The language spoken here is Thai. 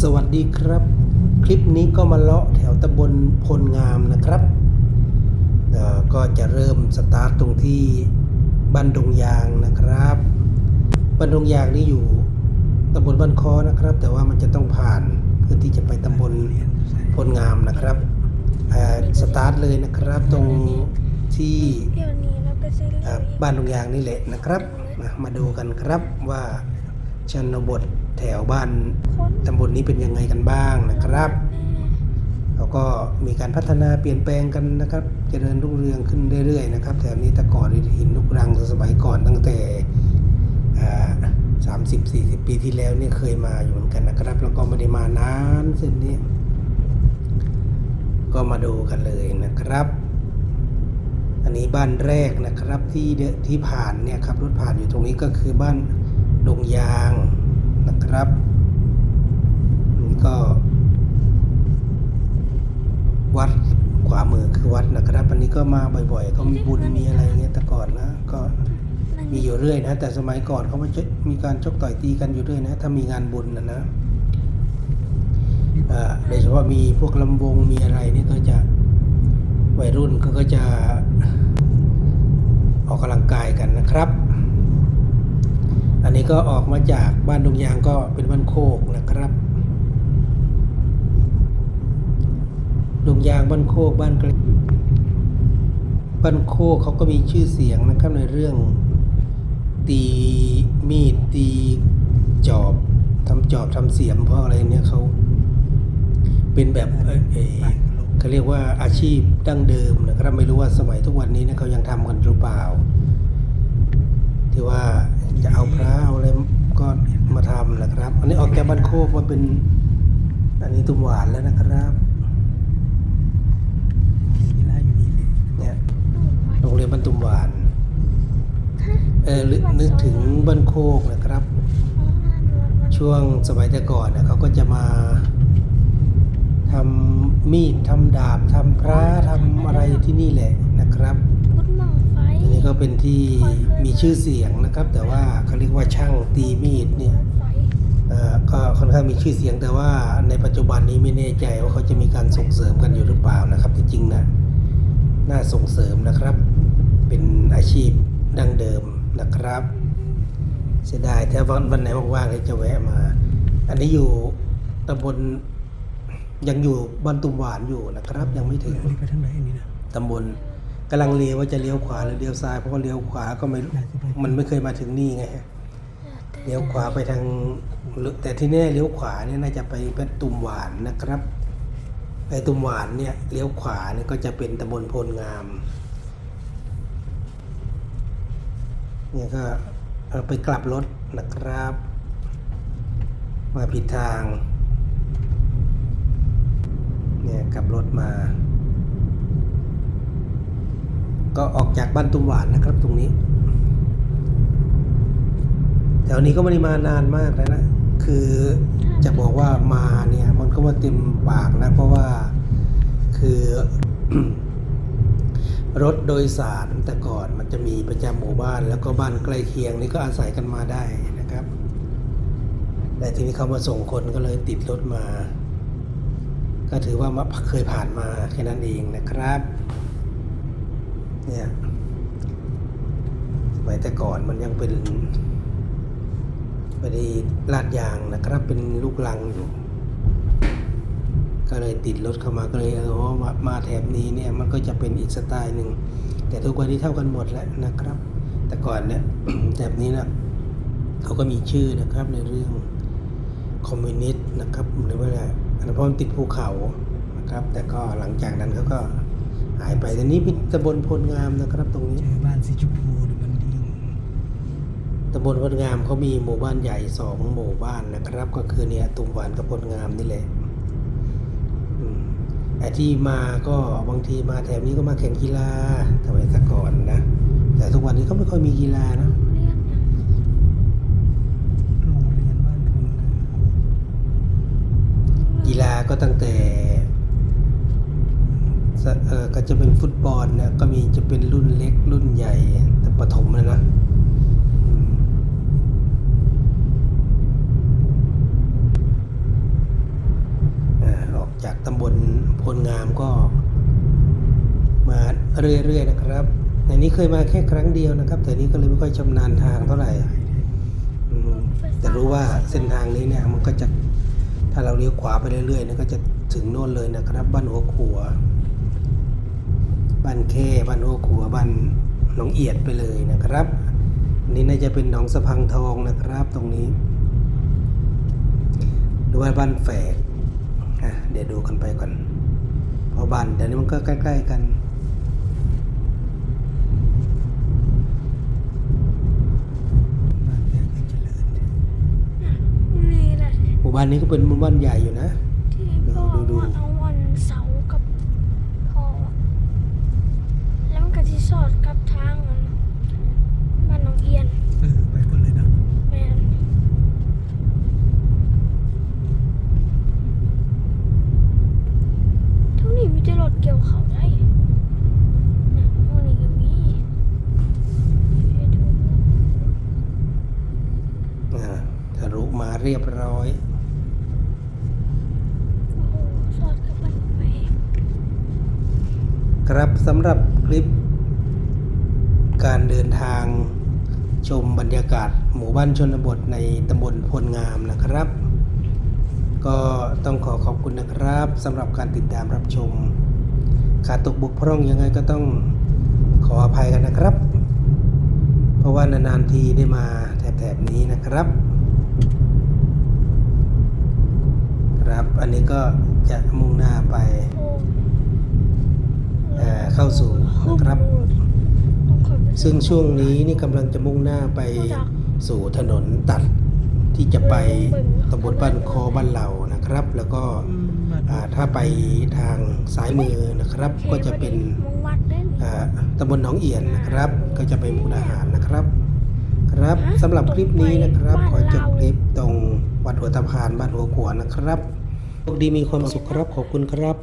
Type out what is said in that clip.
สวัสดีครับ คลิปนี้ก็มาเลาะแถวตำบลพลงามนะครับเอ่อก็จะเริ่มสตาร์ทตรงที่บ้านดงยางนะครับบ้านดงยางนี่อยู่ตำบลบ้านคอนะครับ แต่ว่ามันจะต้องผ่านเพื่อที่จะไปตำบลพลงามนะครับเอ่อสตาร์ทเลยนะครับตรงที่เดี๋ยวนี้เราก็จะเรียเอ่อบ้านดงยางนี่แหละนะครับ มามาดูกันครับว่า ชนบทแถวบ้านตำบลนี้เป็นยังไงกันบ้างนะครับเขาก็มีการพัฒนาเปลี่ยนแปลงกันนะครับ เจริญรุ่งเรืองขึ้นเรื่อยๆนะครับ แถวนี้แต่ก่อนหินลูกรังสมัยก่อนตั้งแต่สามสิบสี่สิบปีที่แล้วเนี่ยเคยมาอยู่เหมือนกันนะครับ แล้วก็ไม่ได้มานานเส้นนี้ ก็มาดูกันเลยนะครับ อันนี้บ้านแรกนะครับที่ที่ผ่านเนี่ยครับรถผ่านอยู่ตรงนี้ก็คือบ้าน ดงยางนะครับนี่ก็ วัดขวามือคือวัดนะครับ อันนี้ก็มาบ่อยๆ ก็มีบุญมีอะไรเงี้ยแต่ก่อนนะ ก็มีอยู่เรื่อยนะ แต่สมัยก่อนเขามามีการชกต่อยตีกันอยู่เรื่อยนะ ถ้ามีงานบุญนะนะโดยเฉพาะมีพวกลำวงมีอะไรนี่ก็จะวัยรุ่นก็จะออกกำลังกายกันนะครับ นี้ก็ออกมาจากบ้านดงยางก็เป็นบ้านโคกนะครับดงยางบ้านโคกบ้านกระบ้านโคกเขาก็มีชื่อเสียงนะครับในเรื่อง ตีมีดตีจอบทำจอบทำเสียมเพราะอะไรเนี่ยเขาเป็นแบบเอเอเขาเรียกว่าอาชีพดั้งเดิมนะครับไม่รู้ว่าสมัยทุกวันนี้นะเขายังทำกันหรือเปล่า ที่ว่า จะเอาพระเอาอะไรก็มาทำนะครับ อันนี้ออกจากบ้านโคกมาเป็น อันนี้ตุ้มหวานแล้วนะครับเนี่ยโรงเรียนบ้านตุ้มหวานเออนึกนึกถึงบ้านโคกนะครับ ช่วงสมัยแต่ก่อนนะเขาก็จะมาทำมีดทำดาบทำพระทำอะไรที่นี่แหละนะครับ ก็เป็นที่มีชื่อเสียงนะครับ แต่ว่าเขาเรียกว่าช่างตีมีดเนี่ยไฟเอ่อก็ค่อนข้างมีชื่อเสียงแต่ว่าในปัจจุบันนี้ไม่แน่ใจว่าเขาจะมีการส่งเสริมกันอยู่หรือเปล่านะครับที่จริงนะน่าส่งเสริมนะครับ เป็นอาชีพดั้งเดิมนะครับเสียดายถ้าวันวันไหนว่างๆเลยจะแวะมา อันนี้อยู่ตำบลยังอยู่บ้านตุ่มหวานอยู่นะครับ ยังไม่ถึงไปทางไหนอันนี้นะตำบล กำลังเลี้ยวว่าจะเลี้ยวขวาหรือเลี้ยวซ้ายเพราะว่าเลี้ยวขวาก็ไม่มันไม่เคยมาถึงนี่ไงฮะเลี้ยวขวาไปทางแต่ที่แน่เลี้ยวขวาเนี่ยน่าจะไปเป็นตุ่มหวานนะครับไอ้ตุ่มหวานเนี่ยเลี้ยวขวาเนี่ยก็จะเป็นตำบลโพลงามเนี่ยก็ไปกลับรถนะครับ มาผิดทาง เนี่ยกลับรถมา ก็ออกจากบ้านตุ้มหวานนะครับตรงนี้แถวนี้ก็ไม่ได้มานานมากแล้วนะ คือจะบอกว่ามาเนี่ย มันก็มาเต็มปากนะ เพราะว่าคือ รถโดยสารแต่ก่อนมันจะมีประจำหมู่บ้าน แล้วก็บ้านใกล้เคียงนี่ก็อาศัยกันมาได้นะครับ แต่ทีนี้เขามาส่งคนก็เลยติดรถมา ก็ถือว่ามาเคยผ่านมาแค่นั้นเองนะครับ เนี่ยสมัยแต่ก่อนมันยังเป็นไม่ได้ลาดยางนะครับเป็นลูกลังอยู่ ก็เลยติดรถเข้ามาก็เลยเออมามาแถบนี้เนี่ยมันก็จะเป็นอีกสไตล์หนึ่งแต่ทุกวันนี้เท่ากันหมดแล้วนะครับ แต่ก่อนเนี่ยแถบนี้นะเขาก็มีชื่อนะครับในเรื่องคอมมิวนิสต์นะครับหรือว่าอะไรอันนั้นเพราะมันติดภูเขานะครับ แต่ก็หลังจากนั้นเขาก็ หายไปแต่นี้เป็นตำบลพลงามนะครับ ตรงนี้เจอบ้านสีชมพูหรือมันดีตำบลพลงามเขามีหมู่บ้านใหญ่สองหมู่บ้านนะครับ ก็คือเนี่ยตุ่มหวานกับพลงามนี่แหละอืมไอ้ที่มาก็บางทีมาแถบนี้ก็มาแข่งกีฬาสมัยแต่ก่อนนะ แต่ทุกวันนี้ก็ไม่ค่อยมีกีฬานะเรียนยังโรงเรียนบ้านคุณกีฬาก็ตั้งแต่สเออ ก็จะเป็นฟุตบอลนะก็มีจะเป็นรุ่นเล็กรุ่นใหญ่แต่ประถมเลยนะอืมตำบลพลงามก็มาเรื่อยๆนะครับในนี้เคยมาแค่ครั้งเดียวนะครับ แต่นี้ก็เลยไม่ค่อยชำนาญทางเท่าไหร่แต่รู้ว่าเส้นทางนี้เนี่ยมันก็จะถ้าเราเลี้ยวขวาไปเรื่อยๆเนี่ยก็จะถึงโน่นเลยนะครับ บ้านหัวขัว บ้านแค่บ้านหัวขัวบ้านหนองเอียดไปเลยนะครับอันนี้น่าจะเป็นหนองสะพังทองนะครับตรงนี้หรือว่าบ้านแฝกอะเดี๋ยวดูกันไปก่อนเพราะบ้านเดี๋ยวนี้มันก็ใกล้ ๆ กันบ้านแพงให้เจริญเนี่ยนี่แหละหมู่บ้านนี้ก็เป็นหมู่บ้านใหญ่อยู่นะ ที่พ่อ ดูดู ว่าเอาวันเสาร์กับพ่อแล้วมันก็ที่สอดกับทางอันบ้านน้องเอียน เออไปหมดเลยนะ แม่นเท่านี้มีแต่รถเกี่ยวเขาได้นะพวกนี้ก็มีไปดู อ่าทะลุมา เรียบร้อย ครับสำหรับคลิป การเดินทางชมบรรยากาศหมู่บ้านชนบทในตำบลพลงามนะครับ ก็ต้องขอขอบคุณนะครับสำหรับการติดตามรับชม ขาดตกบกพร่องยังไงก็ต้องขออภัยกันนะครับ เพราะว่านานๆทีได้มาแถบๆนี้นะครับ ครับ อันนี้ก็จะมุ่งหน้าไปโอ้เอ่อเข้าสู่นะครับต้องคอยไปซึ่งช่วงนี้นี่กำลังจะมุ่งหน้าไปสู่ถนนตัดที่จะไปตำบลบ้านคอบ้านเหล่านะครับ แล้วก็อืมบ้านอ่าถ้าไปทางซ้ายมือนะครับ ก็จะเป็นมงวัดได้นี่อ่าตำบลหนองเอียนนะครับ ก็จะไปมุกดาหารนะครับ ครับสำหรับคลิปนี้นะครับ ขอจบคลิปตรง วัดหัวตะพานบ้านหัวขวานนะครับโชคดีมีความสุขครับขอบคุณครับ